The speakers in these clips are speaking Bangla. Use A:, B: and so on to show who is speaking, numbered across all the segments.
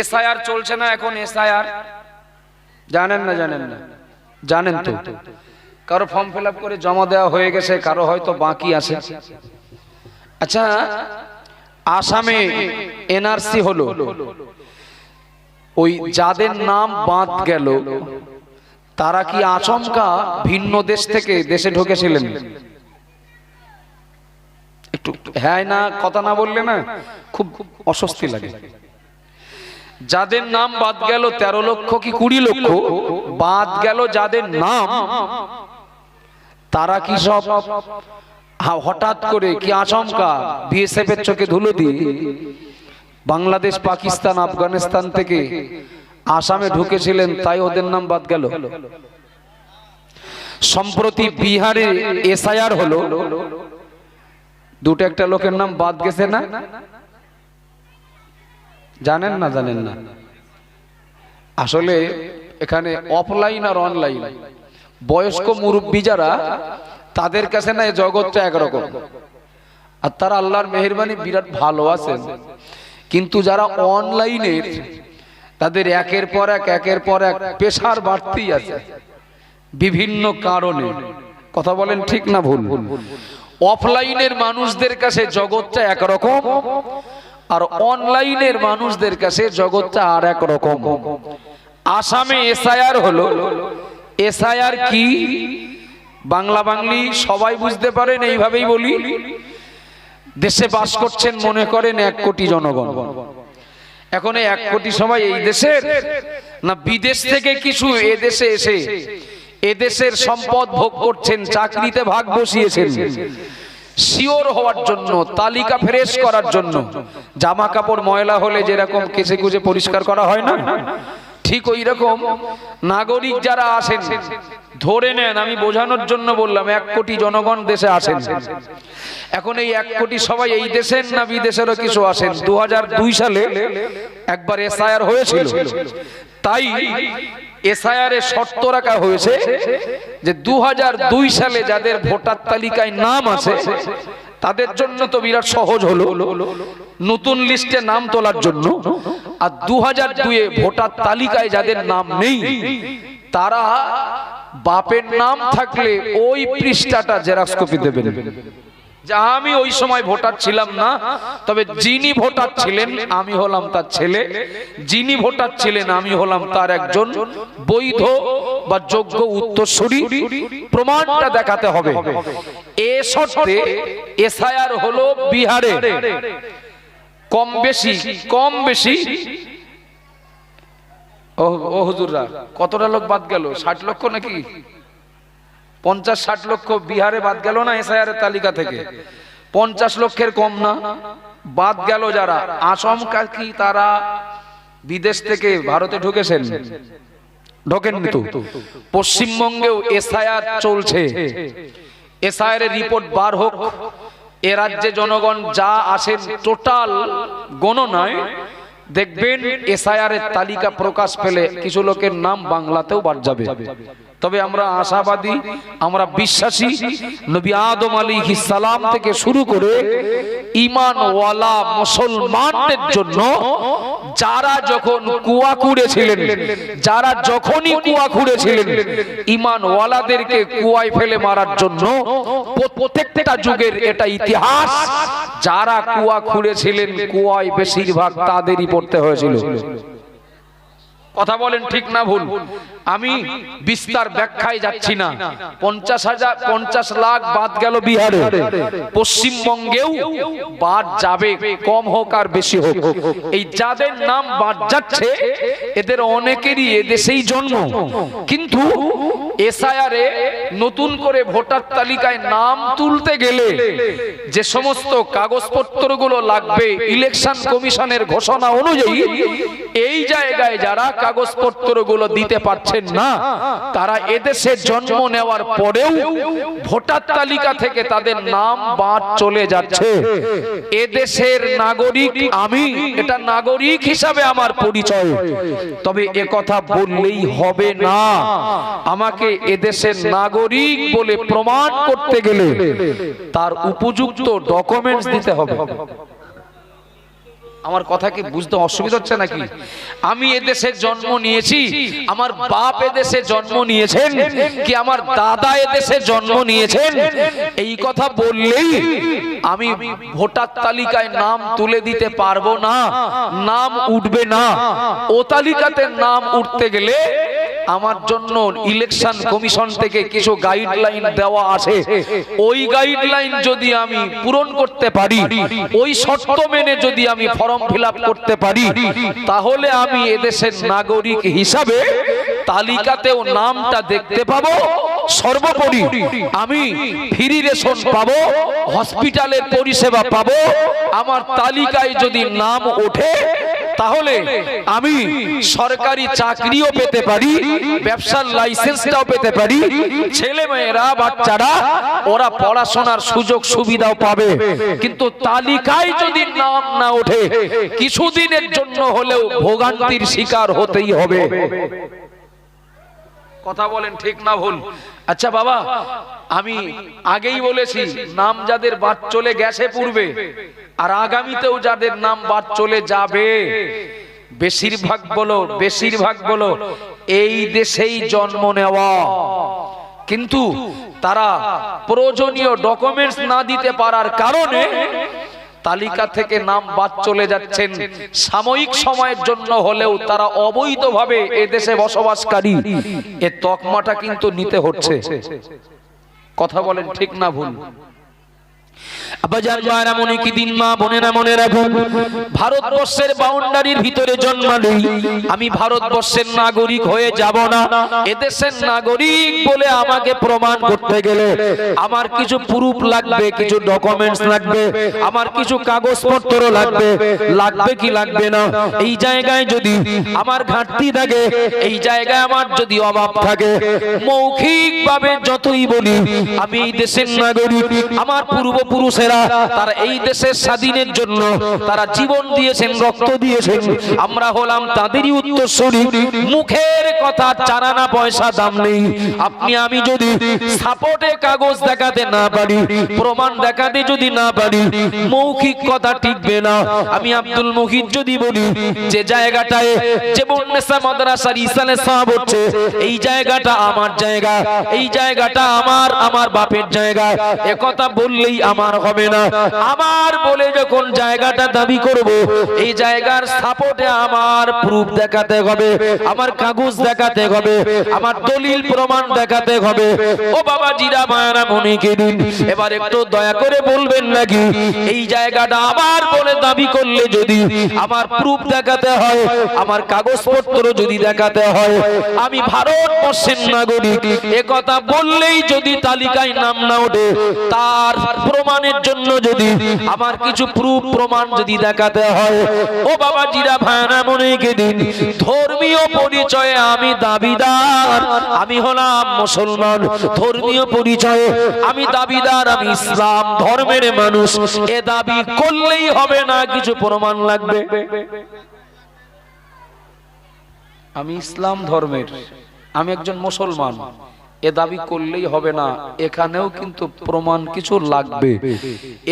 A: এসআইআর চলছে না এখন এসআইআর জানেন না জানেন না। জানেন তো। কারও ফর্ম ফিল করে জমা দেওয়া হয়ে গেছে, কারও হয়তো বাকি আছে। আচ্ছা আসামে এনআরসি হলো। ওই যাদের নাম বাদ গেল, তারা কি আচমকা ভিন্ন দেশ থেকে দেশে ঢুকেছিলেন? একটু হ্যাঁ না, কথা না বললে না, খুব অস্বস্তি লাগে। যাদের নাম বাদ গেল তেরো লক্ষ কি কুড়ি লক্ষ? বাদ গেল যাদের নাম, তারা কি সব হঠাৎ করে কি আচমকা বিএসএফ এর চোখে ধুলো দিয়ে বাংলাদেশ, পাকিস্তান, আফগানিস্তান থেকে আসামে ঢুকেছিলেন, তাই ওদের নাম বাদ গেল। সম্প্রতি বিহারে এসআইআর হলো। দুটো একটা লোকের নাম বাদ গেছে না? জানেন না জানেন না? আসলে এখানে অফলাইন আর অনলাইন বয়স্ক মুরব্বী যারা তাদের কাছে না এই জগৎটা একরকম। আর তারা আল্লাহর মেহরবানি বিরাট ভালো আছেন। কিন্তু যারা অনলাইনের তাদের একের পর এক, একের পর এক পেশার বাড়তেই আছে। বিভিন্ন কারণে। কথা বলেন ঠিক না ভুল? অফলাইনের মানুষদের কাছে জগৎটা একরকম। আর অনলাইনের মানুষদের কাছে জগৎটা আর এক রকম আসামে এসআইআর হলো। এসআইআর কি? বাংলা বাংলি সবাই বুঝতে পারেন এইভাবেই বলি। দেশে বাস করছেন মনে করেন এক কোটি জনগণ। এখন এই এক কোটি সবাই এই দেশের? না বিদেশ থেকে কিছু এ দেশে এসে এদেশের সম্পদ ভোগ করছেন চাকরিতে ভাগ বসিয়েছেন। শিওর হওয়ার জন্য, তালিকা ফ্রেশ করার জন্য। জামা কাপড় ময়লা হলে যেরকম কেসে কুচে পরিষ্কার করা হয় না? ঠিক ওই রকম নাগরিক যারা আসেন ধরে নেন, আমি বোঝানোর জন্য বললাম, এক কোটি জনগণ দেশে আসেন এখন এই এক কোটি সবাই এই দেশের না বিদেশেরও কিছু আসেন দু হাজার দুই সালে একবার এসআইআর হয়েছিল। তাই এসআইআর এ শর্ত রাখা হয়েছে যে দু হাজার দুই সালে যাদের ভোটার তালিকায় নাম আছে, তাদের জন্য তো বিরাট সহজ হলো নতুন লিস্টে নাম তোলার জন্য। আর দু হাজার দুয়ে ভোটার তালিকায় যাদের নাম নেই, তারা বাপের নাম থাকলে ওই পৃষ্ঠাটা জেরক্স কপি দেবেন। যে আমি ওই সময় ভোটার ছিলাম না, তবে যিনি ভোটার ছিলেন, আমি হলাম তার ছেলে। যিনি ভোটার ছিলেন, আমি হলাম তার একজন বৈধ বা যোগ্য উত্তরসূরি। প্রমাণটা দেখাতে হবে। এ শর্তে এসআইআর হলো বিহারে। কম বেশি কম বেশি। ও হুজুররা, কতটা লোক বাদ গেল? ষাট লক্ষ নাকি? পঞ্চাশ ষাট লক্ষ বিহারে বাদ গেল না এসআইআর তালিকা থেকে। পঞ্চাশ লক্ষের কম না, বাদ গেল যারা। আসমকা কি তারা বিদেশ থেকে ভারতে ঢুকেছেন। ঢোকেননি তো। পশ্চিমবঙ্গেও এসআইআর চলছে। এসআইআর রিপোর্ট বার হোক। এ রাজ্যে জনগণ যা আসেন টোটাল গণনায় দেখবেন এসআইআর তালিকা প্রকাশ পেলে কিছু লোকের নাম বাংলাতেও বাদ যাবে। তবে আমরা আশাবাদী, আমরা বিশ্বাসী, নবী আদম আলী সালাম থেকে শুরু করে ইমানওয়ালা মুসলমানদের জন্য যারা যখন কুয়া খুঁড়েছিলেন, যারা যখনই কুয়া খুঁড়েছিলেন ইমানওয়ালাদেরকে কুয়ায় ফেলে মারার জন্য প্রত্যেকটা যুগের এটা ইতিহাস। যারা কুয়া খুঁড়েছিলেন, কুয়ায় বেশিরভাগ তাদেরই পড়তে হয়েছিল। কথা বলেন ঠিক না ভুল। আমি বিস্তার ব্যাখ্যায় যাচ্ছি না। পঞ্চাশ হাজার, পঞ্চাশ লাখ বাদ গেল বিহারে। পশ্চিমবঙ্গেও বাদ যাবে, কম হোক আর বেশি হোক। এই যাদের নাম বাদ যাচ্ছে, এদের অনেকেরই এদেশেই জন্ম। কিন্তু এসআইআরে নতুন করে ভোটার তালিকায় নাম তুলতে গেলে যে সমস্ত কাগজপত্রগুলো লাগবে, ইলেকশন কমিশনের ঘোষণা অনুযায়ী, এই জায়গায় যারা কাগজপত্রগুলো দিতে পারছেন না, তারা এদেশে জন্ম নেওয়ার পরেও ভোটার তালিকা থেকে তাদের নাম বাদ চলে যাচ্ছে। এদেশের নাগরিক আমি, এটা নাগরিক হিসাবে আমার পরিচয়। তবে এ কথা বললেই হবে না। আমাকে এদেশের নাগরিক বলে প্রমাণ করতে গেলে তার উপযুক্ত ডকুমেন্টস দিতে হবে। আমার কথা কি বুঝতে অসুবিধা হচ্ছে নাকি? আমি এদেশে জন্ম নিয়েছি, আমার বাপ এদেশে জন্ম নিয়েছেন, কি আমার দাদা এদেশে জন্ম নিয়েছেন? এই কথা বললেই আমি ভোটার তালিকায় নাম তুলে দিতে পারব না, নাম উঠবে না। ও তালিকাতে নাম উঠতে গেলে আমার জন্য ইলেকশন কমিশন থেকে কিছু গাইডলাইন দেওয়া আছে। ওই গাইডলাইন যদি আমি পূরণ করতে পারি, ওই শর্ত মেনে যদি আমি ফর্ম ফিল করতে পারি, তাহলে আমি এদেশের নাগরিক হিসাবে তালিকাতেও নামটা দেখতে পাবো। সর্বোপরি আমি ফ্রি রেশন পাবো, হসপিটালের পরিষেবা পাবো। আমার তালিকায় যদি নাম ওঠে তাহলে আমি সরকারি চাকরিও পেতে পারি, ব্যবসার লাইসেন্সটাও পেতে পারি ছেলে মেয়েরা বাচ্চারা, ওরা পড়াশোনার সুযোগ সুবিধাও পাবে। কিন্তু তালিকায় যদি নাম না ওঠে, কিছুদিনের জন্য হলেও ভোগান্তির শিকার হতেই হবে। কথা বলেন ঠিক না ভুল। আচ্ছা বাবা, আমি আগেই বলেছি, নাম যাদের বাদ চলে গেছে পূর্বে, আর আগামীতেও যাদের নাম বাদ চলে যাবে, বেশিরভাগ বলো বেশিরভাগ বলো, এই দেশেই জন্ম নেওয়া। কিন্তু তারা প্রয়োজনীয় ডকুমেন্টস না দিতে পারার কারণে তালিকা থেকে নাম বাদ চলে যাচ্ছেন। সাময়িক সময়ের জন্য হলেও তারা অবৈধভাবে এদেশে বসবাসকারী। এ তকমাটা কিন্তু নিতে হচ্ছে। কথা বলেন ঠিক না ভুল।
B: আমি ভারতবর্ষের নাগরিক হয়ে যাব না। এদেশের নাগরিক বলে আমাকে প্রমাণ করতে গেলে আমার কিছু প্রুফ লাগবে, কিছু ডকুমেন্টস লাগবে, আমার কিছু কাগজপত্র লাগবে লাগবে কি লাগবে না? এই জায়গায় যদি আমার ঘাটতি থাকে, এই জায়গায় আমার যদি অভাব থাকে মৌখিক ভাবে যতই বলি, আমি দেশের নাগরিক, আমার পূর্বপুরুষেরা তারা এই দেশের স্বাধীনের জন্য তারা জীবন দিয়েছেন, রক্ত দিয়েছেন। আমরা হলাম তাদেরই উত্তরসূরি। মুখের কথা, চারানা পয়সা, দাম নেই। আপনি, আমি যদি সাপোর্টে কাগজ দেখাতে না পারি, প্রমাণ দেখাতে যদি না পারি, মৌখিক কথা টিকবে না। আমি আব্দুল মুহিদ যদি বলি, যে জায়গাটায় যে বন্যেসা মাদ্রাসার ইসালে সাহাব হচ্ছে, এই জায়গাটা আমার জায়গা, এই জায়গাটা আমার আমার বাপের জায়গা। একথা বললেই আমার হবে না। আমার বলে যখন জায়গাটা দাবি করব, এই জায়গার সাপোর্টে আমার প্রুফ দেখাতে হবে, আমার কাগজ দেখাতে হবে, আমার দলিল প্রমাণ দেখাতে হবে। ও বাবা জিরা মায়ারা, মনিকে দিন। এবার একটু দয়া করে বলবেন নাকি, এই জায়গাটা আমার বলে দাবি করলে যদি আমার প্রুফ দেখাতে হয়, আমার কাগজপত্র যদি দেখাতে হয়, আমি ভারত ভারতবর্ষের নাগরিক। কথা বললেই যদি তালিকায় নাম না ওঠে, তার প্রমাণের জন্য যদি আমার কিছু প্রুফ প্রমাণ যদি দেখাতে হয়, ও বাবা জিরা ভাইরা মনে দিন ধর্মীয় পরিচয়ে আমি দাবিদার, আমি হলাম মুসলমান। ধর্মীয় পরিচয়ে আমি দাবিদার, আমি ইসলাম ধর্মের মানুষ। এ দাবি করলেই হবে না, কিছু প্রমাণ লাগবে?
A: আমি ইসলাম ধর্মের, আমি একজন মুসলমান। এ দাবি করলেই হবে না। এখানেও কিন্তু প্রমাণ কিছু লাগবে।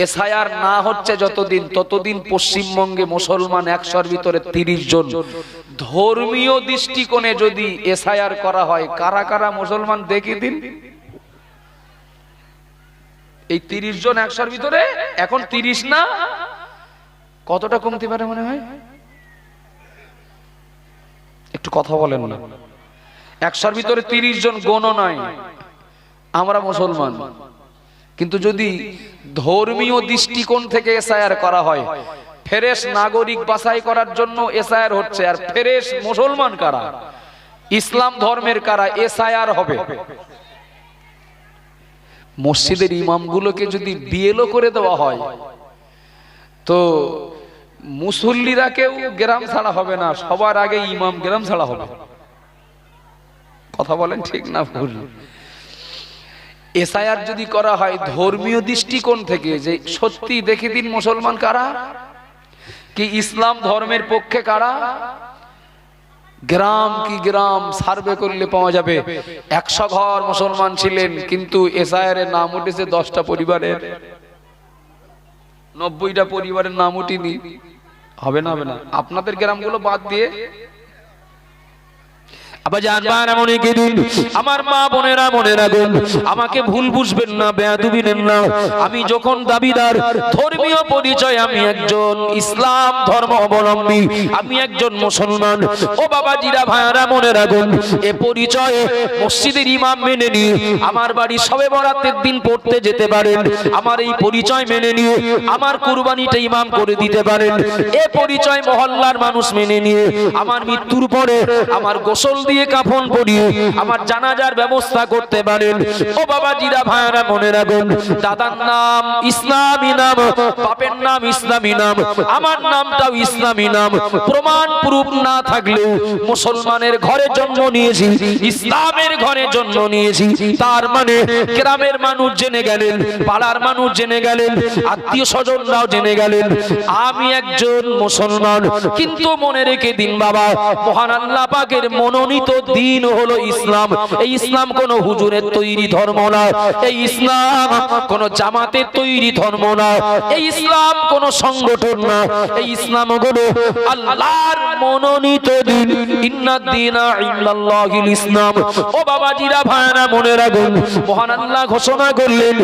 A: এসআইআর না হচ্ছে যতদিন, ততদিন পশ্চিমবঙ্গে মুসলমান একশোর ভিতরে তিরিশ জন। ধর্মীয় দৃষ্টিকোণে যদি এসআইআর করা হয়, কারা কারা মুসলমান দেখে দিন। এই তিরিশ জন একশোর ভিতরে এখন তিরিশ না? কতটা কমতে পারে মনে হয়? একটু কথা বলেন না। একশোর ভিতরে তিরিশ জন গণ নয়। আমরা মুসলমান। কিন্তু যদি ধর্মীয় দৃষ্টিকোণ থেকে এসআইআর করা হয়, ফেরেশ নাগরিক বাছাই করার জন্য এসআইআর হচ্ছে, আর ফেরেশ মুসলমান কারা? ইসলাম ধর্মের কারা এসআইআর হবে? মসজিদের ইমামগুলোকে যদি বিএলও করে দেওয়া হয়, তো মুসল্লিরা কেউ গ্রাম ছাড়া হবে না, সবার আগে ইমাম গ্রাম ছাড়া হবে। কথা বলেন ঠিক না ভুল? এসআইআর যদি করা হয়, ধর্মীয় দৃষ্টিকোণ থেকে যে সত্যি দেখে দিন মুসলমান কারা? কি ইসলাম ধর্মের পক্ষে কারা? গ্রাম কি গ্রাম সার্ভে করলে পাওয়া যাবে। একশো ঘর মুসলমান ছিলেন, কিন্তু এসআইআর এর নাম উঠেছে দশটা পরিবারের। নব্বইটা পরিবারের নাম উঠিনি। হবে না হবে না। আপনাদের গ্রামগুলো বাদ দিয়ে
B: আবার জানবার এমন একই দিন? আমার মা বোনেরা মনে রাখুন আমাকে ভুল বুঝবেন না, বেয়াদুবি নেন না। আমি যখন দাবিদার, ধর্মীয় পরিচয়, আমি একজন ইসলাম ধর্ম অবলম্বী। আমি একজন মুসলমান। ও বাবাজিরা, ভাইয়ারা মনে রাখুন এ পরিচয় মসজিদের ইমাম মেনে নিয়ে আমার বাড়ি সবে বরাতের দিন পড়তে যেতে পারেন। আমার এই পরিচয় মেনে নিয়ে আমার কুরবানিটা ইমাম করে দিতে পারেন। এ পরিচয় মহল্লার মানুষ মেনে নিয়ে আমার মৃত্যুর পরে আমার গোসল দিয়ে কাফন পরিয়ে আমার জানাজার ব্যবস্থা করতে পারেন। ও বাবা জিরা ভাইয়ারা, মনে রাখুন, দাদার নাম ইসলামী নাম, বাপের নাম ইসলামী নাম, আমার নামটাও ইসলামী নাম। প্রমাণ প্রুফ না থাকলেও মুসলমানের ঘরে জন্ম নিয়েছি, ইসলামের ঘরে জন্ম নিয়েছি। তার মানে গ্রামের মানুষ জেনে গেলেন, পাড়ার মানুষ জেনে গেলেন, আত্মীয় স্বজনরাও জেনে গেলেন, আমি একজন মুসলমান। কিন্তু মনে রেখে দিন বাবা, মহান আল্লাহ পাকের মনোনীত দিন হলো ইসলাম। এই ইসলাম কোন হুজুরের তৈরি ধর্ম না। এই ইসলাম কোন জামাতের তৈরি ধর্ম না। এই ইসলাম কোন সংগঠন না। এই ইসলাম হলো আল্লাহর মনোনীত দিন। ইন্নাদ দিনা ইল্লাল্লাহিল ইসলাম। ও বাবাজিরা ভাইরা মনে রাখুন, মহান আল্লাহ ঘোষণা করলেন,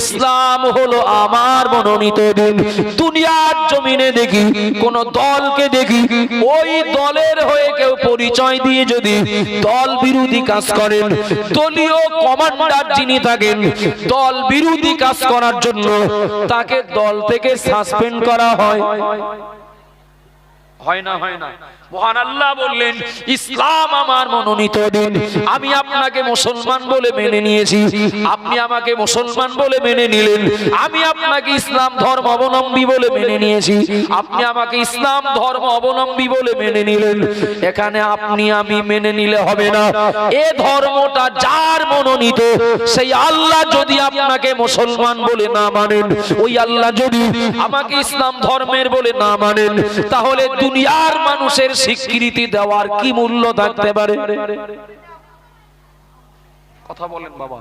B: ইসলাম হলো আমার মনোনীত দিন। দুনিয়ার জমিনে দেখি, কোন দলকে দেখি, ওই দলের হয়ে কেউ পরিচয় দিয়ে যদি দল বিরোধী কাজ করেন। দলীয় কমান্ডার যিনি থাকেন, দল বিরোধী কাজ করার জন্য তাকে দল থেকে সাসপেন্ড করা হয়। ইসলাম ধর্ম অবলম্বী বলে মেনে নিয়েছি। আপনি আমাকে ইসলাম ধর্ম অবলম্বী বলে মেনে নিলেন। এখানে আপনি, আমি মেনে নিলে হবে না। এ ধর্মটা যার মনোনীত, সেই আল্লাহ যদি আপনাকে মুসলমান বলে না মানেন, ওই আল্লাহ যদি আমাকে ইসলাম ধর্মের বলে না মানেন, তাহলে দুনিয়ার মানুষের স্বীকৃতি দেওয়ার কি মূল্য থাকতে পারে?
A: কথা বলেন বাবা।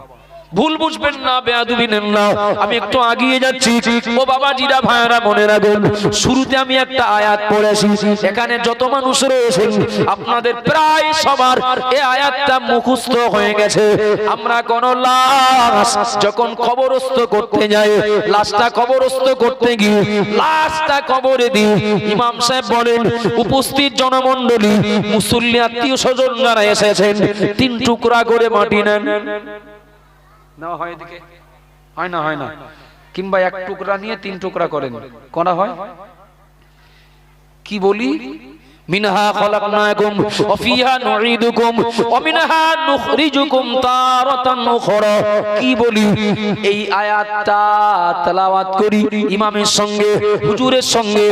B: ভুল বুঝবেন না, বেয়াদুবি নেন না। আমি একটু আগিয়ে যাচ্ছি। ও বাবা জিরা ভাইরা মনে রাখুন শুরুতে আমি একটা আয়াত পড়েছি এখানে যত মানুষ রয়েছেন, আপনাদের প্রায় সবার এই আয়াতটা মুখস্থ হয়ে গেছে। আমরা কোন লাশ যখন কবরস্থ করতে যাই, লাশটা কবরস্থ করতে গিয়ে লাশটা কবরে দিই। ইমাম সাহেব বলেন, উপস্থিত জনমণ্ডলী, মুসল্লি, আত্মীয় স্বজন যারা এসেছেন, তিন টুকরা করে মাটি নেন।
A: না হয় এদিকে? হয় না হয় না। কিংবা এক টুকরা নিয়ে তিন টুকরা করেন। করা হয়? কি বলি?
B: মিনহা খলাকনাকুম, ওয়া ফিহা নুঈদুকুম, ওয়া মিনহা নুখরিজুকুম তারাতান উখরা। কি বলি? এই আয়াতটা তেলাওয়াত করি ইমামের সঙ্গে, হুজুরের সঙ্গে,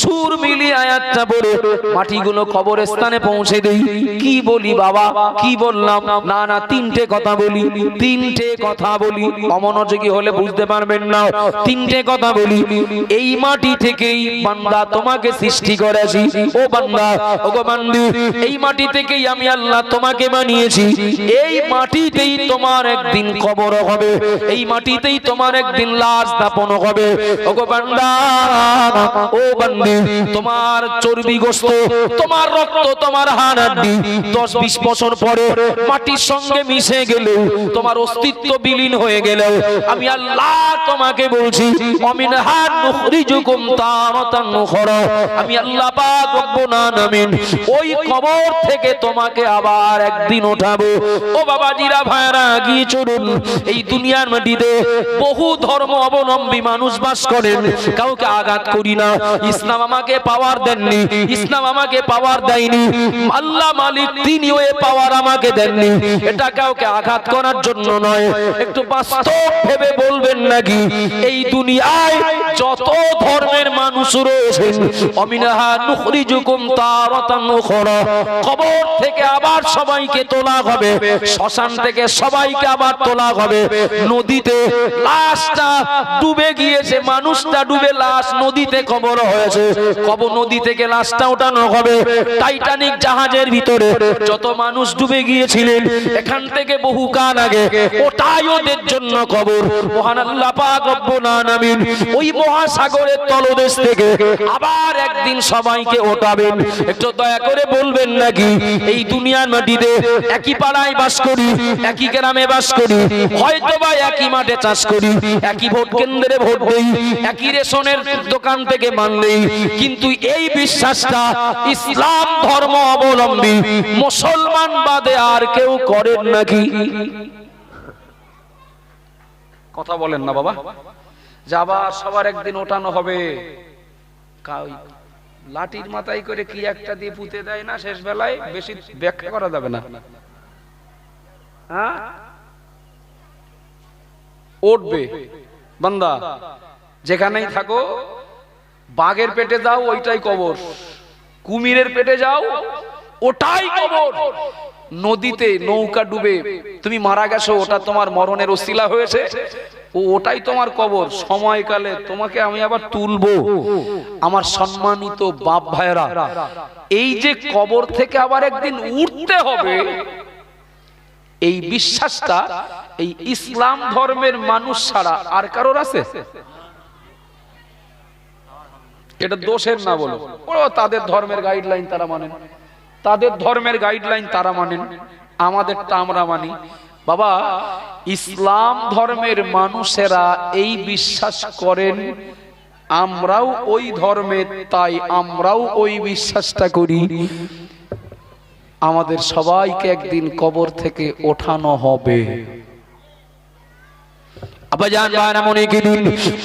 B: সুর মিলিয়ে আয়াতটা বলে মাটিগুলো কবরস্থানে পৌঁছে দেই। কি বলি বাবা? কি বললাম? না না, তিনটে কথা বলি, তিনটে কথা বলি। অমনোযোগী হলে বুঝতে পারবেন না। তিনটে কথা বলি। এই মাটি থেকেই বান্দা তোমাকে সৃষ্টি করেছি ও বান্দা ওগো বান্দি, এই মাটি থেকেই আমি আল্লাহ তোমাকে বানিয়েছি। এই মাটিতেই তোমার একদিন কবর হবে, এই মাটিতেই তোমার একদিন লাশ দাপন হবে। ওগো বান্দা, ও বান্দি, তোমার চর্বি গোস্ত, তোমার রক্ত, তোমার হাড়াড্ডি দশ বিশ বছর পরে মাটির সঙ্গে মিশে গেলেও তোমার অস্তিত্ব বিলীন হয়ে গেলেও আমি আল্লাহ তোমাকে বলছি অমিন হাত নুখরিজুকুম তারাতান আমি আল্লাহ পাক রব্বুল আলামিন ওই কবর থেকে তোমাকে আবার একদিন ও বাবাজিরা ভাইরা গিয়ে চলুন। এই দুনিয়ার মাটিতে বহু ধর্ম অবলম্বী মানুষ বাস করেন। কাউকে আঘাত করি না। ইসলাম আমাকে পাওয়ার দেননি। ইসলাম আমাকে পাওয়ার দেয়নি। আল্লাহ মালিক তিনি ওই পাওয়ার আমাকে দেননি। এটা কাউকে আঘাত করার জন্য নয়। একটু বাস্তব ভেবে বলবেন নাকি? এই দুনিয়ায় যত ধর্মের মানুষ রয়েছেন, অমিনাহা নুখরিজুকুম তারাতান উখরা। কবর থেকে আবার সবাইকে তোলা হবে, শ্মশান থেকে সবাইকে আবার তোলা হবে। নদীতে লাশটা ডুবে গিয়েছে, মানুষটা ডুবে লাশ নদীতে কবর হয়েছে। কবর নদী থেকে লাশটা ওঠানো হবে টাইটানিক জাহাজের ভিতরে। যত মানুষ ডুবে গিয়েছিলেন, এখান থেকে বহু কাল আগে ওটাই ওদের জন্য কবর। মহান আল্লাহ পাক রব্বুল আলামিন ওই মহাসাগরের তলদেশ থেকে আবার একদিন সবাইকে ওঠাবেন। একটু দয়া করে বলবেন নাকি, এই দুনিয়ার মাটিতে একই পাড়ায় বাস করি, একই গ্রামে বাস করি হয়তো বা একই মাঠে চাষ করি, একই ভোট কেন্দ্রে ভোট দেই, একই রেশনের দোকান থেকে মাল নেই। কিন্তু এই বিশ্বাসটা ইসলাম ধর্ম অবলম্বী, মুসলমান বাদে আর কেউ করেন নাকি?
A: কথা বলেন না বাবা। যে সবার একদিন ওঠানো হবে। লাঠির মাথায় করে কি একটা দিয়ে পুঁতে দেয় না শেষ বেলায়, বেশি ব্যাখ্যা করা যাবে না। হ্যাঁ? উঠবে। বান্দা, যেখানেই থাকো, বাঘের পেটে যাও, ওইটাই কবর। কুমিরের পেটে যাও, ওটাই কবর। নদীতে নৌকা ডুবে তুমি মারা গেছো, ওটা তোমার মরণের অশিলা হয়েছে। ও, ওটাই তোমার কবর। সময়কালে তোমাকে আমি আবার তুলবো। আমার সম্মানিত বাপ ভাইরা এই যে কবর থেকে আবার একদিন উঠতে হবে, এই বিশ্বাসটা এই ইসলাম ধর্মের মানুষ ছাড়া আর কারোর আছে? এটা দোষের না বলো। তাদের ধর্মের গাইডলাইন তারা মানেন তাদের ধর্মের গাইডলাইন তারা মানেন। আমাদেরটা আমরা মানি। বাবা, ইসলাম ধর্মের মানুষেরা এই বিশ্বাস করেন, আমরাও ওই ধর্মে, তাই আমরাও ওই বিশ্বাসটা করি। আমাদের সবাইকে একদিন কবর থেকে ওঠানো হবে।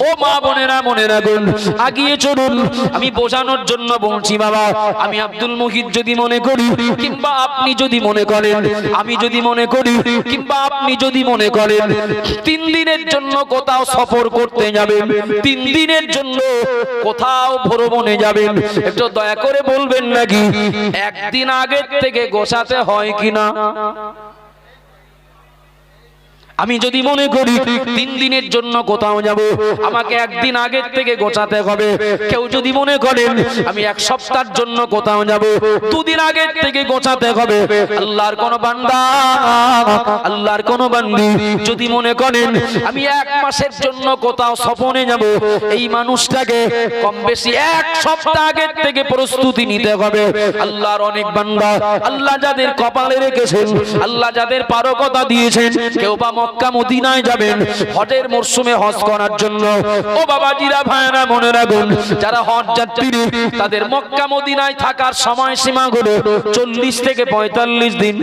B: ও মা বোনেরা মনে রাখুন আগিয়ে চলুন। আমি বোঝানোর জন্য বলছি, বাবা, আমি আব্দুল মুহিদ যদি মনে করি, কিংবা আপনি যদি মনে করেন, আমি যদি মনে করি, কিংবা আপনি যদি মনে করেন, তিন দিনের জন্য কোথাও সফর করতে যাবেন, তিন দিনের জন্য কোথাও ভ্রমণে যাবেন। একটু দয়া করে বলবেন নাকি, একদিন আগের থেকে গোছাতে হয় কিনা? আমি যদি মনে করি তিন দিনের জন্য কোথাও যাব, আমাকে একদিন আগের থেকে গোছাতে হবে। কেউ যদি মনে করেন আমি এক সপ্তাহের জন্য কোথাও যাব, দুদিন আগের থেকে গোছাতে হবে। আল্লাহর কোন বান্দা, আল্লাহর কোন বান্দি যদি মনে করেন আমি এক মাসের জন্য কোথাও সপনে যাব, এই মানুষটাকে কম বেশি এক সপ্তাহ আগের থেকে প্রস্তুতি নিতে হবে। আল্লাহর অনেক বান্দা, আল্লাহ যাদের কপালে রেখেছেন, আল্লাহ যাদের পারকতা দিয়েছেন, কেউ বা মক্কা মদিনায় যাবেন। হজের মরশুমে হজ করার জন্য। ও বাবাজিরা ভাইরা মনে রাখুন, যারা হজ যাত্রী, তাদের মক্কা মদিনায় থাকার সময় সীমা হলো চল্লিশ থেকে পঁয়তাল্লিশ দিন।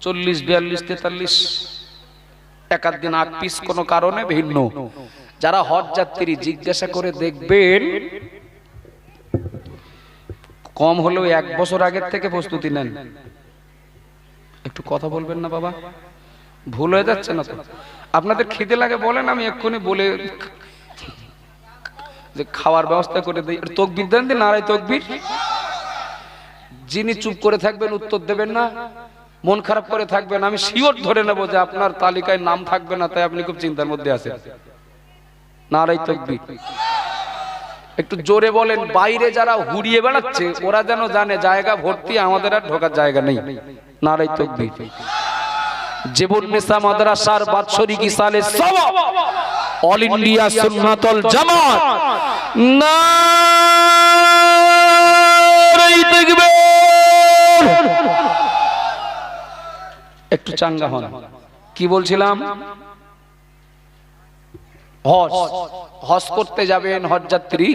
A: চল্লিশ, বিয়াল্লিশ, তেতাল্লিশ। এক দিন আগ পিস কোনো কারণে ভিন্ন। যারা হজ যাত্রী, জিজ্ঞাসা করে দেখবেন, কম হলেও এক বছর আগের থেকে প্রস্তুতি নেন। একটু কথা বলবেন না, বাবা? ভুল হয়ে যাচ্ছে না তো? আপনাদের খিদে লাগে বলেন, আমি এক্ষুনি বলে যে খাওয়ার ব্যবস্থা করে দিই। তকবির দেন দিন নারাই তকবির। যিনি চুপ করে থাকবেন, উত্তর দেবেন না। মন খারাপ করে থাকবেন, আমি শিওর ধরে নেব যে আপনার তালিকায় নাম থাকবে না, তাই আপনি খুব চিন্তার মধ্যে আছেন। নারাই তকবির। একটু জোরে বলেন, বাইরে যারা হুড়িয়ে বেড়াচ্ছে, ওরা যেন জানে, জায়গা ভর্তি, আমাদের আর ঢোকার জায়গা নেই। নারাই তকবির। জীবন নেশা মাদ্রাসার বাৎসরিক সালে সব অল ইন্ডিয়া সুন্নাতল জামাত। তাকবীর। একটু চাঙ্গা হন। কি বলছিলাম? হজ। হজ করতে যাবেন হজ যাত্রী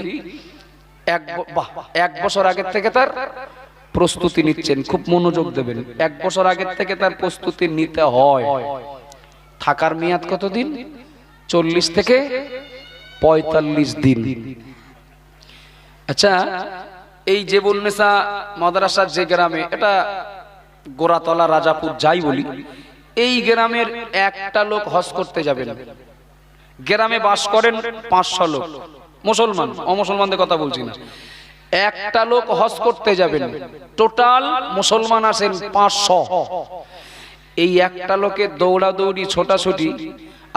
A: এক বছর আগের থেকে তার প্রস্তুতি নিচ্ছেন, খুব মনোযোগ দেবেন। এক বছর আগের থেকে তার প্রস্তুতি নিতে হয়। থাকার মেয়াদ কতদিন? চল্লিশ থেকে পঁয়তাল্লিশ দিন। আচ্ছা এই যে বলনেসা মাদ্রাসার যে গ্রামে, এটা গোরাতলা রাজাপুর যাই বলি, এই গ্রামের একটা লোক হজ করতে যাবেন। গ্রামে বাস করেন পাঁচশো লোক। মুসলমান, অমুসলমানদের কথা বলছি না। একটা লোক হজ করতে যাবেন। টোটাল মুসলমান আছেন পাঁচশো। এই একটা লোকের দৌড়াদৌড়ি, ছোটাছুটি,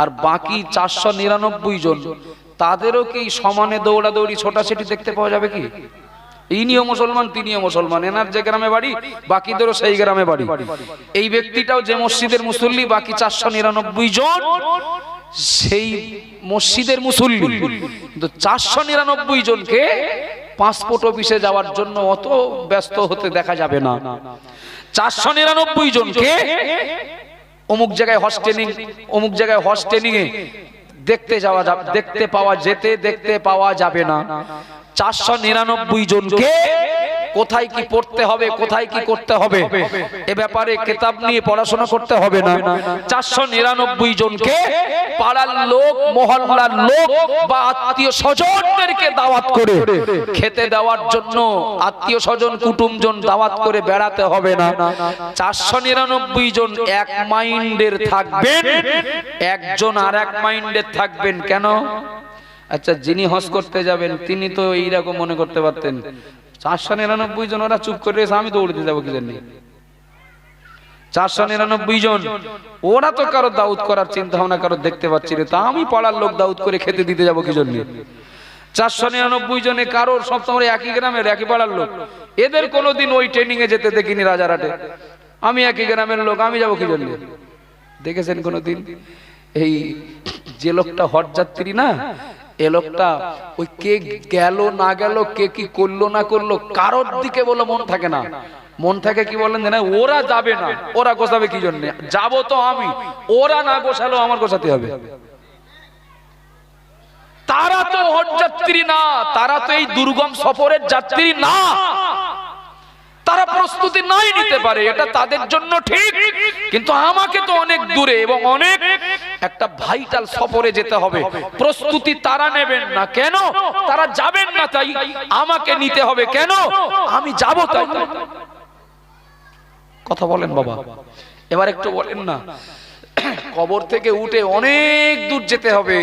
A: আর বাকি চারশো নিরানব্বই জন, তাদেরও কি সমানে দৌড়াদৌড়ি, ছোটাছুটি দেখতে পাওয়া যাবে কি? ইনিও মুসলমান, তিনিও মুসলমান। এনার যে গ্রামে বাড়ি, বাকিদেরও সেই গ্রামে বাড়ি। এই ব্যক্তিটাও যে মসজিদের মুসল্লি, বাকি চারশো নিরানব্বই জন সেই মসজিদের মুসল্লি। কিন্তু চারশো নিরানব্বই জনকে পাসপোর্ট অফিসে যাওয়ার জন্য অত ব্যস্ত হতে দেখা যাবে না।
B: চারশো নিরানব্বই জনকে
A: অমুক জায়গায় হস্টেনিং অমুক জায়গায় হস্টেনিং এ দেখতে যাওয়া যাবে, দেখতে পাওয়া যেতে, দেখতে পাওয়া যাবে না।
B: চারশো নিরানব্বই জনকে
A: কোথায় কি পড়তে হবে, কোথায় কি করতে হবে? এ ব্যাপারে কেতাব নিয়ে পড়াশোনা করতে হবে না।
B: চারশো নিরানব্বই জনকে পাড়ার লোক, মহল্লার লোক বা আত্মীয় স্বজনদেরকে দাওয়াত করে।
A: খেতে দেওয়ার জন্য আত্মীয় স্বজন, কুটুমজন দাওয়াত করে বেড়াতে হবে না।
B: চারশো নিরানব্বই জন এক মাইন্ডের থাকবেন।
A: একজন আর এক মাইন্ডের থাকবেন কেন? আচ্ছা যিনি হজ করতে যাবেন, তিনি তো এইরকম মনে করতে পারতেন। চারশো নিরানব্বই জন ওরা চুপ করে রয়েছে, আমি দৌড়তে যাব কি জানি চারশো নিরানব্বই জন ওরা তো কারও দাউদ করার চিন্তা ভাবনা কারও দেখতে পাচ্ছি না তা আমি পাড়ার লোক দাউদ করে খেতে দিতে যাব কি জন্য? চারশো নিরানব্বই জনে কারোর সব সময় একই গ্রামের একই পাড়ার লোক। এদের কোনোদিন ওই ট্রেনিং এ যেতে দেখিনি রাজারহাটে। আমি একই গ্রামের লোক আমি যাব কি জন্য? দেখেছেন কোনোদিন? এই যে লোকটা হট যাত্রী না এ লোকটা, ওই কে গেল না গেল, কে কি করল না করল, কারোর দিকে বলে মন থাকে না। মন থাকে কি বলেন না ওরা যাবে না। ওরা গোছাবে কি জন্য? যাব তো আমি। ওরা না গোছালো আমার গোছাতে হবে। তারা তো হট যাত্রী না। তারা তো এই দুর্গম সফরের যাত্রী না। তারা প্রস্তুতি নাই নিতে পারে। এটা তাদের জন্য ঠিক। কিন্তু আমাকে তো অনেক দূরে এবং অনেক একটা ভাইটাল সফরে যেতে হবে। প্রস্তুতি তারা নেবেন না। কেন? তারা যাবেন না তাই আমাকে নিতে হবে। কেন? আমি যাব তাই কথা বলেন বাবা। এবার একটু বলেন না। কবর থেকে উঠে অনেক দূর যেতে হবে।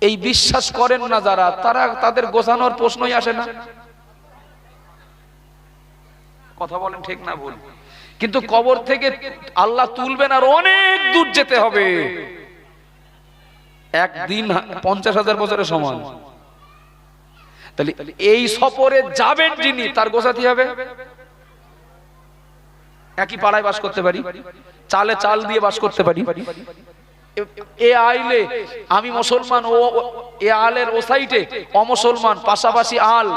A: এই বিশ্বাস করেন না যারা, তারা তাদের গোছানোর প্রশ্নই আসে না। কথা বলেন ঠিক না ভুল। কিন্তু কবর থেকে আল্লাহ তুলবেন আর অনেক দূর যেতে হবে। একদিন পঞ্চাশ হাজার বছরের সমান। তাহলে এই সফরে যাবেন যিনি, তার গোছাতে হবে? একই পাড়ায় বাস করতে পারি? চালে চাল দিয়ে বাস করতে পারি? এ আইলে আমি মুসলমান, ও- এ আলের ও সাইটে অমুসলমান, পাশাপাশি আল।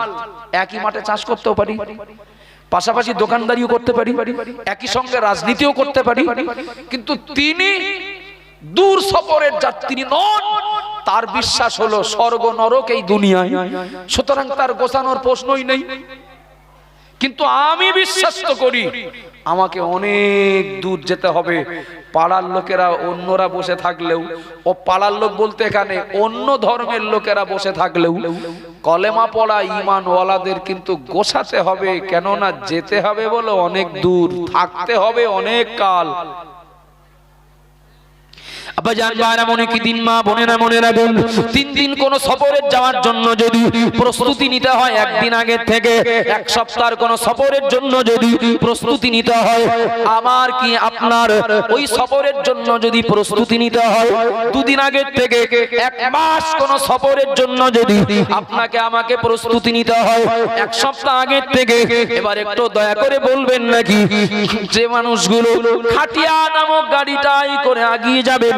A: একই মাঠে চাষ করতেও পারি। পাশাপাশি দোকানদারিও করতে পারি একই সঙ্গে রাজনীতিও করতে পারি কিন্তু তিনি দূর সফরের যাত্রী নন তার বিশ্বাস হলো স্বর্গ নরক এই দুনিয়ায়। সুতরাং তার গোছানোর প্রশ্নই নেই। কিন্তু আমি বিশ্বাস তো করি, আমাকে অনেক দূর যেতে হবে। পাড়ার লোকেরা অন্যরা বসে থাকলেও, ও পাড়ার লোক বলতে এখানে অন্য ধর্মের লোকেরা বসে থাকলেও, কলেমা পড়া ইমানওয়ালাদের কিন্তু গোছাতে হবে, কেননা যেতে হবে বলে অনেক দূর, থাকতে হবে অনেক কাল।
B: আব্বা জান, ভাইরা কি দিন মা, বোনেরা মনে রাখুন, তিন দিন কোন সফরের যাওয়ার জন্য যদি প্রস্তুতি নিতে হয়, একদিন আগে থেকে, এক সপ্তাহের কোন সফরের জন্য যদি প্রস্তুতি নিতে হয়, আমার কি আপনার ওই সফরের জন্য যদি প্রস্তুতি নিতে হয়, দুদিন আগে থেকে, এক মাস কোন সফরের জন্য যদি আপনাকে আমাকে প্রস্তুতি নিতে হয়, এক সপ্তাহ আগের থেকে, এবার একটু দয়া করে বলবেন নাকি, যে মানুষগুলো খাটিয়া নামক গাড়িটাই করে আগিয়ে যাবেন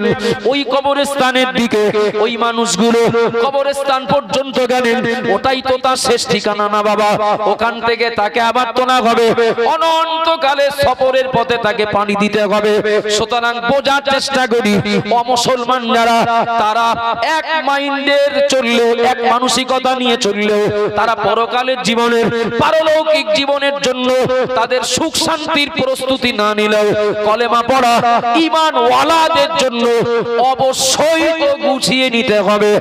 B: ওই কবরস্থানের দিকে ওই মানুষগুলো কবরস্থান পর্যন্ত গেলেন। ওটাই তো তার শেষ ঠিকানা না বাবা। ওখান থেকে তাকে আবার তোলা হবে। অনন্তকালে সফরের পথে তাকে পানি দিতে হবে। সুতরাং বোঝার চেষ্টা করি অমুসলমান যারা, তারা এক মাইন্ডের চললেও, এক মানসিকতা নিয়ে চললেও, তারা পরকালের জীবনের, পারলৌকিক জীবনের জন্য তাদের সুখ শান্তির প্রস্তুতি না নিলেও, কলেমা পড়া ইমান ওয়ালাদের জন্য অবশ্যই তো গুছিয়ে নিতে হবে।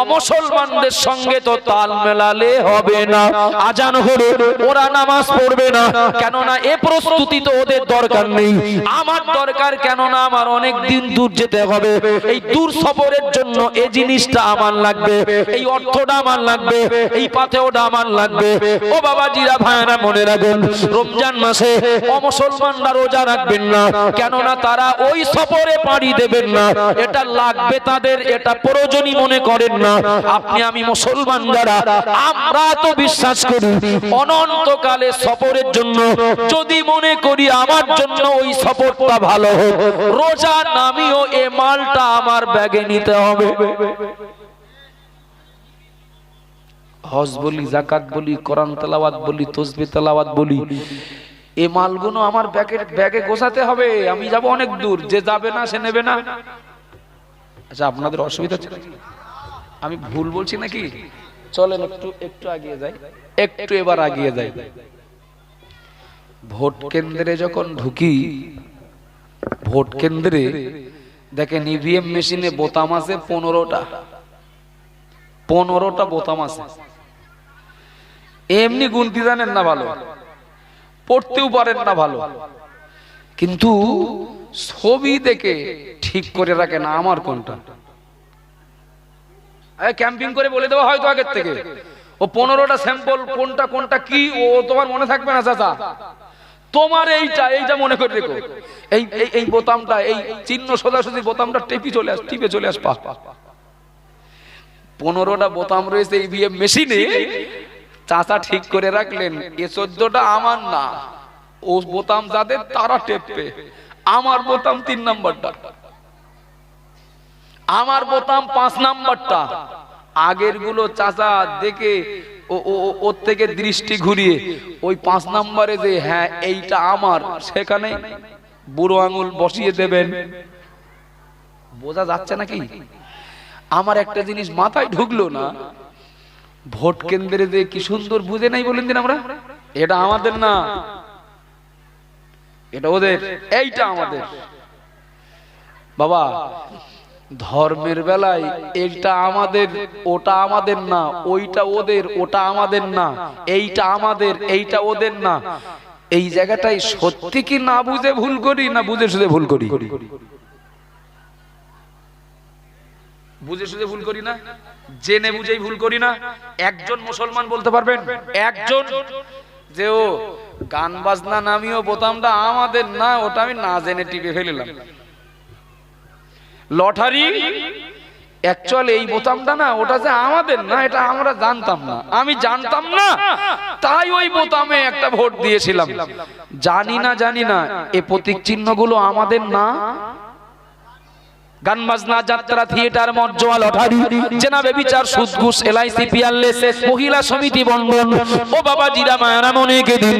B: অমুসলমানদের সঙ্গে তো তাল মেলালে হবে না। আজান হলো ওরা নামাজ পড়বে না। কেননা এ প্রস্তুতি তো ওদের দরকার নেই। আমার দরকার কেননা আমার অনেক দিন দূর যেতে হবে। এই দূর সফরের জন্য এই জিনিসটা আমার লাগবে। এই অর্থটা আমার লাগবে। এই পাথেওটা আমার লাগবে। ও বাবা জিরা ভাইরা মনে রাখুন, রমজান মাসে অমুসলমানরা রোজা রাখবেন না। কেননা তারা ওই সফরে পাড়ি দেবেন না। না, এটা লাগবে তাদের, এটা প্রয়োজনই মনে করেন না। আপনি আমি মুসলমান যারা, আমরা তো বিশ্বাস করি, অনন্তকালে সফরের জন্য, যদি মনে করি আমার জন্য ওই সফরটা ভালো হোক, রোজা নামিও এ মালটা আমার ব্যাগে নিতে হবে। হজ বলি, জাকাত বলি, কোরআন তেলাওয়াত বলি, তসবি তেলাওয়াত বলি এ মালগুলো আমার ব্যাগে ব্যাগে গোছাতে হবে, আমি যাব অনেক দূর, যে যাবে না, সে নেবে না। আচ্ছা আপনাদের অসুবিধা হচ্ছে আমি ভুল বলছি নাকি? চলেন একটু একটু আগিয়ে যাই। একটু এবার আগিয়ে যাই। ভোট কেন্দ্রে যখন ঢুকি, ভোট কেন্দ্রে দেখেন ইভিএম মেশিনে বোতাম আছে পনেরোটা। পনেরোটা বোতাম আছে। এমনি গুনতি জানেন না ভালো। পড়তেও পারেন না ভালো। কিন্তু ছবি দেখে ঠিক করে রাখে না আমার কোনটা। ক্যাম্পিং করে বলে দেওয়া হয়তো আগের থেকে। ও পনেরোটা স্যাম্পল কোনটা কোনটা কি, ও তোমার মনে থাকবে না, চাচা? তোমার এইটা এইটা মনে করে রেখো। এই, এই- এই বোতামটা, এই চিহ্ন সোজাসুজি বোতামটা টেপি চলে আস, টিপে চলে আস, পা। পনেরোটা বোতাম রয়েছে ইভিএম মেশিনে চাচা ঠিক করে রাখলেন, এ চোদ্দটা আমার না। ও বোতাম যাদের, তারা টেপবে আমার বোতাম তিন নাম্বারটা। আমার বোতাম পাঁচ নাম্বারটা। আগেরগুলো চাচা দেখে ওর থেকে দৃষ্টি ঘুরিয়ে, ওই পাঁচ নাম্বারে যে হ্যাঁ এইটা আমার, সেখানে বুড়ো আঙুল বসিয়ে দেবেন। বোঝা যাচ্ছে নাকি? আমার একটা জিনিস মাথায় ঢুকলো না। ভোট কেন্দ্রে যে কি সুন্দর বুঝে নাই বলেন দিন আমরা? এটা আমাদের না? এটা ওদের। এইটা আমাদের। বাবা, ধর্মের বেলায় এইটা আমাদের, ওটা আমাদের না। ওইটা ওদের, ওটা আমাদের না। এইটা আমাদের, এইটা ওদের না। এই জায়গাটাই সত্যি কি না বুঝে ভুল করি না বুঝে শুধু ভুল করি? বুঝে শুধু ভুল করি না? জেনে বুঝেই ভুল করি না? একজন মুসলমান বলতে পারবেন? একজন? যে ও গান বাজনা নামিও বোতামটা আমাদের না, ওটা আমি না জেনে টিপে ফেলিলাম। লটারি? অ্যাকচুয়ালি এই বোতামটা না, ওটা যে আমাদের না, এটা আমরা জানতাম না। আমি জানতাম না, তাই ওই বোতামে একটা ভোট দিয়েছিলাম। জানি না জানি না, এ প্রতীক চিহ্নগুলো আমাদের না? গান বাজনা যাত্রা, থিয়েটার মর্যাদা লটারি জেনাবে বিচার সুদ ঘুষ এলআইসি, পিয়ারলেস, মহিলা সমিতি বন্ধন। ও বাবা জিরা মায়ারা মনে দিন।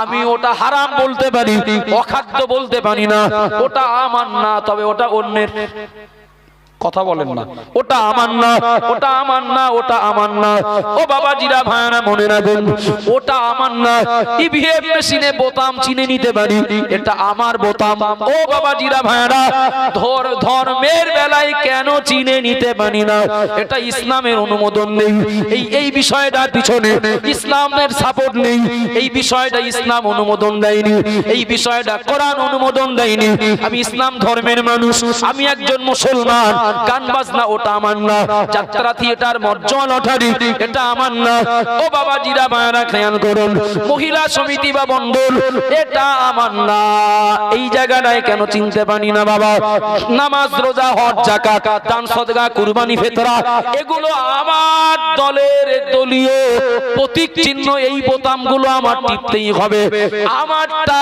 B: আমি ওটা হারাম বলতে পারি, অখাদ্য বলতে পারি না। ওটা আমার না, তবে ওটা অন্যের। কথা বলেন না। ওটা আমার না ওটা আমার না ওটা আমার না। ও বাবা জিরা ভাইরা মনে রাখুন ওটা আমার না। ইভিএম মেশিনে বোতাম চিনে নিতে পারি এটা আমার বোতাম। ও বাবা জিরা ভাইরা ধর ধর্মের বেলায় কেন চিনে নিতে পারি না? এটা ইসলামের অনুমোদন নেই। এই এই বিষয়টার পিছনে ইসলামের সাপোর্ট নেই। এই বিষয়টা ইসলাম অনুমোদন দেয়নি। এই বিষয়টা কোরআন অনুমোদন দেয়নি। আমি ইসলাম ধর্মের মানুষ। আমি একজন মুসলমান। গান বাজনা, ওটা আমার না। যাত্রা থিয়েটার মর্যাদা লটারি এটা আমার না। ও বাবা জিরা মায়েরা, খেয়াল করুন। মহিলা সমিতি বা বন্ধন এটা আমার না। এই জায়গাটায় কেন চিনতে পারি না বাবা? নামাজ, রোজা, হজ জাকাত দান, সদকা, কুরবানি, ফেতরা, এগুলো আমার দলের দলীয় প্রতীক চিহ্ন। এই বোতামগুলো আমার টিপতেই হবে। আমারটা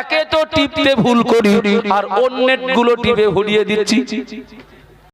B: একে তো টিপতে ভুল করি, আর অন্যেরগুলো টিপে ভুলিয়ে দিচ্ছি।